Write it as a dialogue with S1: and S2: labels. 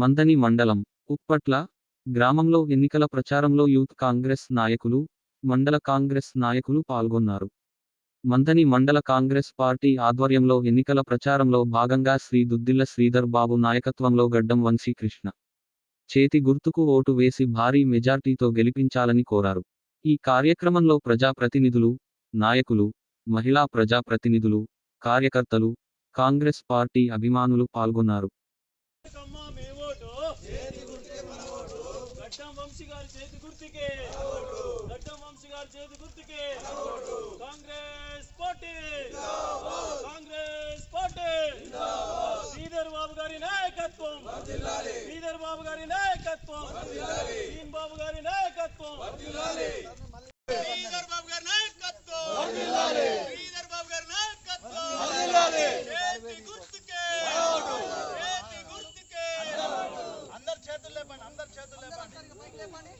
S1: మందని మండలం. ఉప్పట్ల గ్రామంలో ఎన్నికల ప్రచారంలో యూత్ కాంగ్రెస్ నాయకులు మండల కాంగ్రెస్ నాయకులు పాల్గొన్నారు. మందని మండల కాంగ్రెస్ పార్టీ ఆధ్వర్యంలో ఎన్నికల ప్రచారంలో భాగంగా శ్రీ దుద్దిల్ల శ్రీధర్ బాబు నాయకత్వంలో గడ్డం వంశీ కృష్ణ చేతి గుర్తుకు ఓటు వేసి భారీ మెజార్టీతో గెలిపించాలని కోరారు. ఈ కార్యక్రమంలో ప్రజాప్రతినిధులు నాయకులు మహిళా ప్రజాప్రతినిధులు కార్యకర్తలు కాంగ్రెస్ పార్టీ అభిమానులు పాల్గొన్నారు.
S2: గడ్డం వంశీ గారి చేతి గుర్తుకే. గడ్డం వంశీ గారి చేతి గుర్తుకే. కాంగ్రెస్ పార్టీ. కాంగ్రెస్ పార్టీ. శ్రీధర్ బాబు గారి నాయకత్వం. శ్రీధర్ బాబు గారి నాయకత్వం దీన్ బాబు గారి నాయకత్వం. পানি